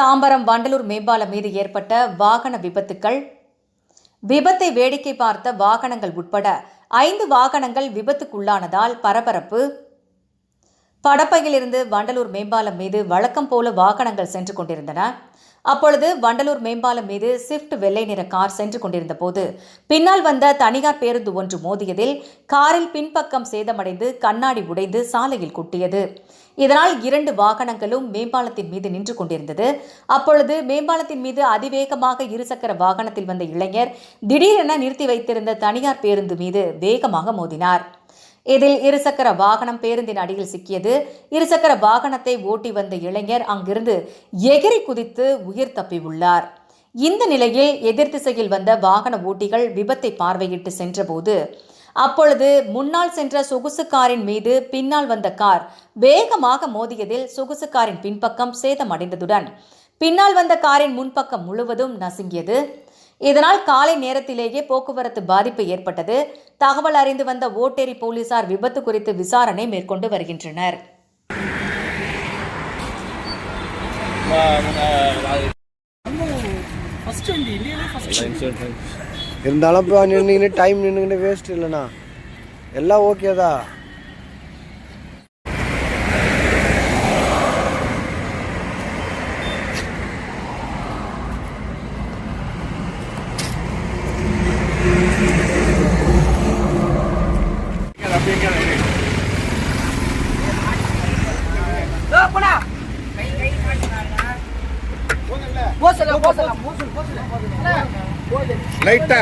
தாம்பரம் வண்டலூர் மேம்பாலம் மீது ஏற்பட்ட வாகன விபத்துக்கள். விபத்தை வேடிக்கை பார்த்த வாகனங்கள் உட்பட ஐந்து வாகனங்கள் விபத்துக்குள்ளானதால் பரபரப்பு. படப்பையிலிருந்து வண்டலூர் மேம்பாலம் மீது வழக்கம் போல வாகனங்கள் சென்று கொண்டிருந்தன. அப்பொழுது வண்டலூர் மேம்பாலம் மீது ஸ்விஃப்ட் வெள்ளை நிற கார் சென்று கொண்டிருந்த போது பின்னால் வந்த தனியார் பேருந்து ஒன்று மோதியதில் காரில் பின்பக்கம் சேதமடைந்து கண்ணாடி உடைந்து சாலையில் கொட்டியது. இதனால் இரண்டு வாகனங்களும் மேம்பாலத்தின் மீது நின்று கொண்டிருந்தது. அப்பொழுது மேம்பாலத்தின் மீது அதிவேகமாக இருசக்கர வாகனத்தில் வந்த இளைஞர் திடீரென நிறுத்தி வைத்திருந்த தனியார் பேருந்து மீது வேகமாக மோதினார். இதில் இருசக்கர வாகனம் பேருந்தின் அடியில் சிக்கியது. இருசக்கர வாகனத்தை ஓட்டி வந்த இளைஞர் அங்கிருந்து எகிரி குதித்து உயிர் தப்பியுள்ளார். இந்த நிலையில் எதிர் திசையில் வந்த வாகன ஓட்டிகள் விபத்தை பார்வையிட்டு சென்றபோது அப்பொழுது முன்னால் சென்ற சொகுசு காரின் மீது பின்னால் வந்த கார் வேகமாக மோதியதில் சொகுசு காரின் பின்பக்கம் சேதமடைந்ததுடன் பின்னால் வந்த காரின் முன்பக்கம் முழுவதும் நசுங்கியது. இதனால் காலை நேரத்திலேயே போக்குவரத்து பாதிப்பு ஏற்பட்டது. தகவல் அறிந்து வந்த ஓட்டேரி போலீசார் விபத்து குறித்து விசாரணை மேற்கொண்டு வருகின்றனர். இருந்தாலும் இப்போ நின்றுக்கிட்டு டைம் நின்றுக்கிட்டு வேஸ்ட் இல்லைண்ணா. எல்லாம் ஓகே தான். போசல போசல லைட்டா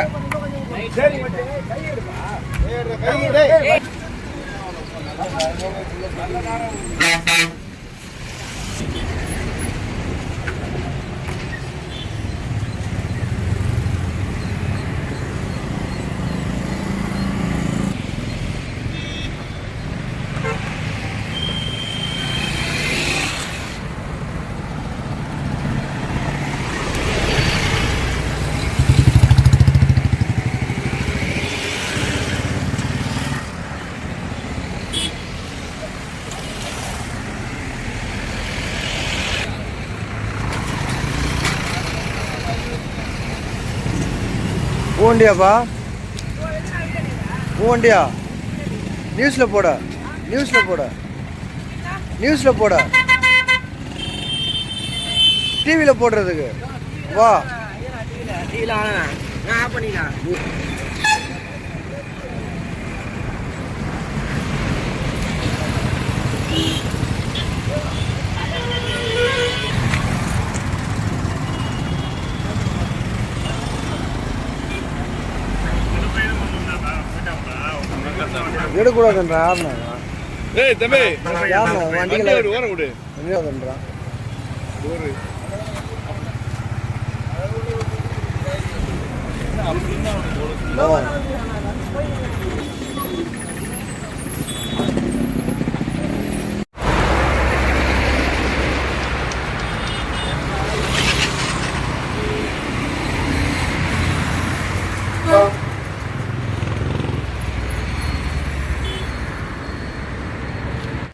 பூவண்டியாப்பா? பூவண்டியா? நியூஸில் போட நியூஸில் போட நியூஸில் போட. டிவியில் போடுறதுக்கு. வா. எடுக்கூடாதுன்றா யாருண்ணா ஏய் தம்பி. யாருண்ணா வண்டி வண்டிகளை ஒரு ஓரம் விடு. எடுக்கூடாதுன்றா ஒரு ஓ